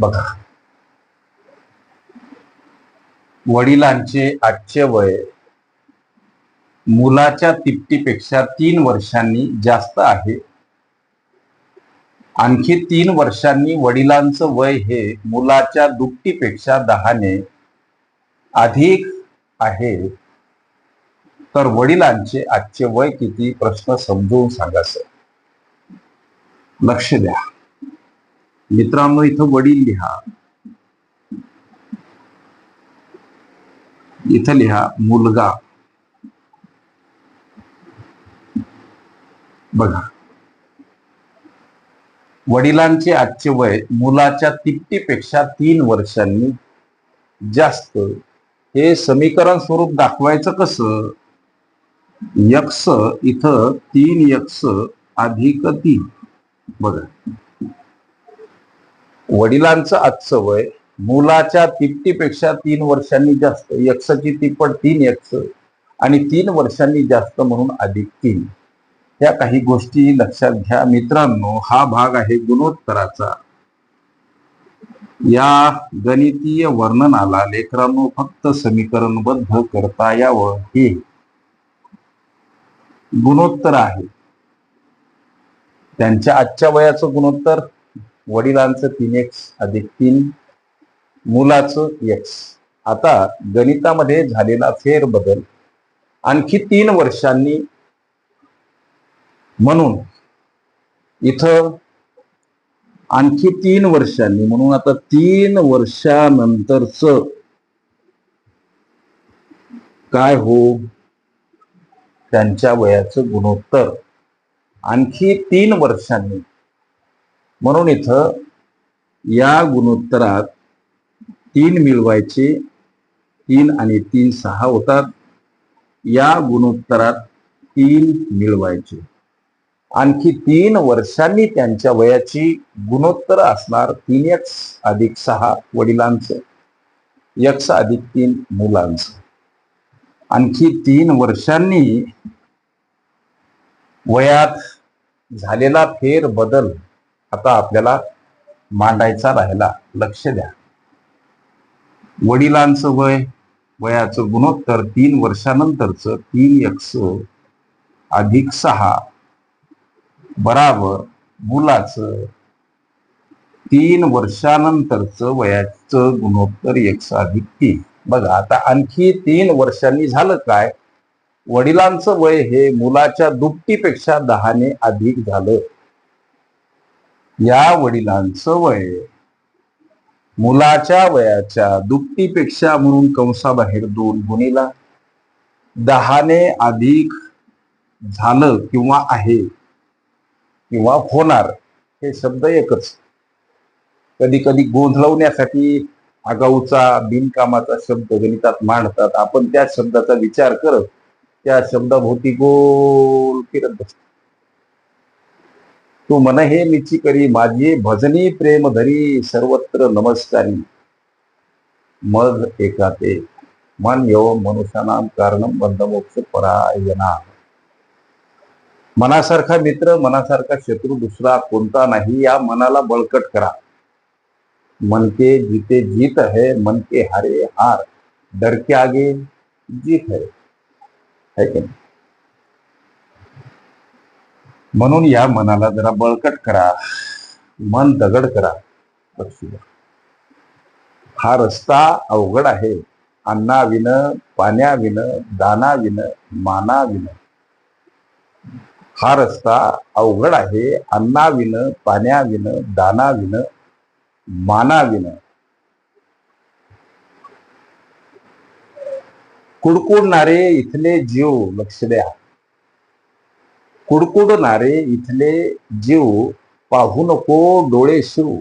बघा. वडिलांचे आजचे वय मुलाच्या तिपटीपेक्षा तीन वर्षांनी जास्त आहे. आणखी तीन वर्षांनी वडिलांचं वय हे मुलाच्या दुपटीपेक्षा दहाने अधिक आहे. तर वडिलांचे आजचे वय किती? प्रश्न समजवून सांगा सर. लक्ष द्या. मित्रांनो इथं वडील लिहा. इथं लिहा मुलगा. बघा. वडिलांचे आजचे वय मुलाच्या तिपटीपेक्षा तीन वर्षांनी जास्त. हे समीकरण स्वरूप दाखवायचं कसं? यक्स इथं तीन यक्स अधिक तीन. बघा. वडिलांचं आजचं वय मुलाच्या तिपटीपेक्षा तीन वर्षांनी जास्त यक्षची तिप्पट तीन यक्ष आणि तीन वर्षांनी जास्त म्हणून अधिक तीन. या काही गोष्टी लक्षात घ्या. मित्रांनो हा भाग आहे गुणोत्तराचा. या गणितीय वर्णनाला लेकरांनो फक्त समीकरणबद्ध करता यावं. हे गुणोत्तर आहे. त्यांच्या आजच्या वयाचं गुणोत्तर? वडिलांचं तीन एक्स अधिक तीन मुलाचं एक्स आता गणितामध्ये झालेला फेरबदल आणखी तीन वर्षांनी म्हणून इथं आणखी तीन वर्षांनी म्हणून आता तीन वर्षानंतरच काय हो? त्यांच्या वयाचं गुणोत्तर. आणखी तीन वर्षांनी म्हणून इथं या गुणोत्तरात तीन मिळवायचे तीन आणि तीन सहा होतात. या गुणोत्तरात तीन मिळवायचे. आणखी तीन वर्षांनी त्यांच्या वयाची गुणोत्तर असणार तीन एक्स अधिक सहा वडिलांचं यक्ष अधिक तीन मुलांचं. आणखी तीन वर्षांनी वयात झालेला फेर बदल आता आपल्याला मांडायचा राहिला लक्ष द्या. वडिलांचं वय वयाचं गुणोत्तर तीन वर्षानंतरच तीन एक्स अधिक सहा बराबर मुलाचं तीन वर्षानंतरचं वयाचं गुणोत्तर एक्स अधिक तीन. बघा आता आणखी तीन वर्षांनी झालं काय? वडिलांचं वय हे मुलाच्या दुपटीपेक्षा दहाने अधिक झालं. या वडिलांचं वय. मुलाच्या वयाच्या दुपटीपेक्षा म्हणून कंसाबाहेर दोन गुणीला. दहाने अधिक झालं किंवा आहे किंवा होणार हे शब्द एकच. कधी कधी गोंधळवण्यासाठी आगाऊचा बिनकामाचा शब्द गणितात मांडतात. आपण त्या शब्दाचा विचार करत त्या शब्दाभोवती गोल फिरत बसतो. तू मन हे मिची करी माझी भजनी प्रेम धरी सर्वत्र नमस्कारी. मग एका ते मन यो मनुष्यानाम कारणम बंधमोक्ष परायणा. मनासारखा मित्र मनासारखा शत्रू दुसरा कोणता नाही या मनाला बळकट करा. मन के जीते जीत है मन के हारे हार. डर के आगे जीत है. है म्हणून या मनाला जरा बळकट करा. मन दगड करा. हा रस्ता अवघड आहे. अन्नाविन पाण्याविन पाण्या विन दाना माना विन हा रस्ता अवघड आहे. अन्नाविन पाण्याविन पाण्या मानाविन. दाना माना कुडकुडणारे इथले जीव लक्ष द्या. कुडकुडणारे इथले जीव पाहू नको डोळे शिव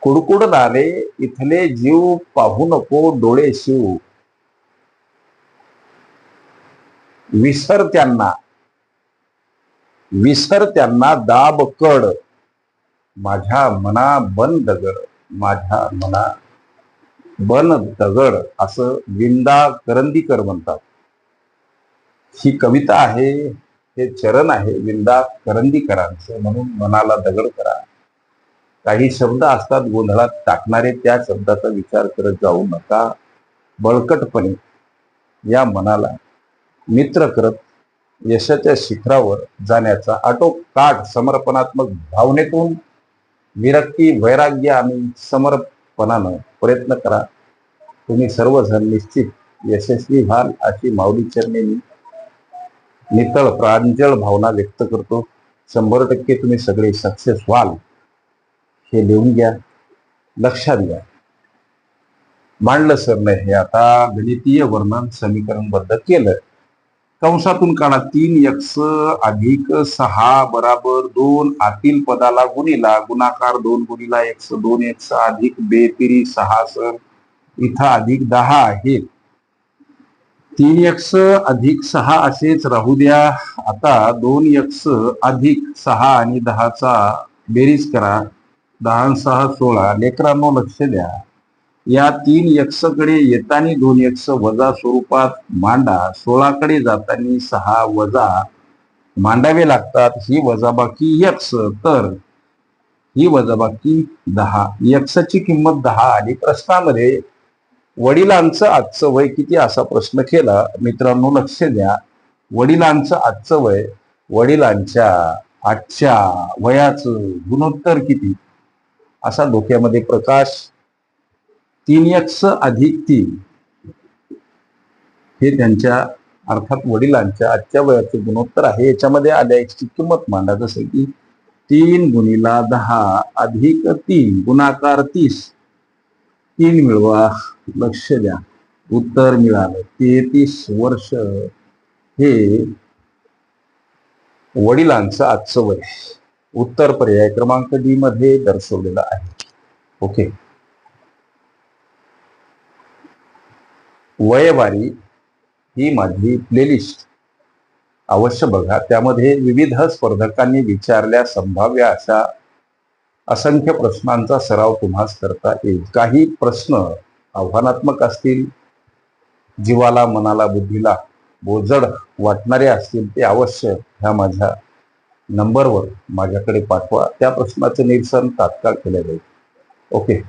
कुडकुडणारे इथले जीव पाहू नको डोळे शिव विसर त्यांना. विसर त्यांना दाब कड. माझ्या मना बन दगड. माझ्या मना बन दगड असं विंदा करंदीकर म्हणतात. ही कविता आहे हे चरण आहे विंदा करंदीकरांचं म्हणून मनाला दगड करा. काही शब्द असतात गोंधळात टाकणारे त्या शब्दाचा विचार करत जाऊ नका. बळकटपणे या मनाला मित्र करत यशाच्या शिखरावर जाण्याचा आटोकाट समर्पणात्मक भावनेतून. विरक्ती वैराग्य आणि समर्पणानं प्रयत्न करा. तुम्ही सर्वजण निश्चित यशस्वी व्हाल अशी माऊली चरणी मी नितळ प्रांजळ भावना व्यक्त करतो. शंभर टक्के तुम्ही सगळे सक्सेस व्हाल. हे लिहून घ्या. लक्षात घ्या. मांडलं सर नाही हे आता गणितीय वर्णन समीकरणबद्ध केलं. कंसातून काढा तीन यक्स अधिक सहा बराबर दोन आतील पदाला गुणिला गुणाकार दोन गुणिला एक्स दोन एक्स अधिक बेतिरी सहा सर. इथं अधिक दहा आहेत. तीन यक्स अधिक सहा असेच राहू द्या. आता दोन यक्स अधिक सहा आणि दहाचा बेरीज करा. दहा सहा सोळा. लेकरांनो लक्ष द्या. या तीन यक्षकडे येताना दोन यक्ष वजा स्वरूपात मांडा. सोळाकडे जाताना सहा वजा मांडावे लागतात. ही वजाबाकी यक्स तर ही वजाबाकी दहा. यक्षची किंमत दहा. आणि प्रश्नामध्ये वडिलांचं आजचं वय किती असा प्रश्न केला. मित्रांनो लक्ष द्या. वडिलांचं आजचं वय वडिलांच्या आजच्या वयाचं गुणोत्तर किती? असा डोक्यामध्ये प्रकाश तीन यक्ष अधिक तीन. हे त्यांच्या अर्थात वडिलांच्या आजच्या वयाचे गुणोत्तर आहे. याच्यामध्ये आल्या एक्सची किंमत मांडा. जसं की तीन गुणिला दहा अधिक तीन गुणाकार तीस. तीन मिळवा लक्ष द्या. उत्तर मिळालं. तेहतीस वर्ष हे वडिलांचं आजचं वय उत्तर पर्याय क्रमांक डी मध्ये दर्शवलेलं आहे. ओके वयवारी ही माझी प्लेलिस्ट अवश्य बघा. त्यामध्ये विविध स्पर्धकांनी विचारल्या संभाव्य अशा असंख्य प्रश्नांचा सराव तुम्हास करता येईल. काही प्रश्न आव्हानात्मक असतील जीवाला मनाला बुद्धीला बोजड वाटणारे असतील ते अवश्य ह्या माझ्या नंबरवर माझ्याकडे पाठवा. त्या प्रश्नाचं निरसन तात्काळ केलं जाईल. ओके.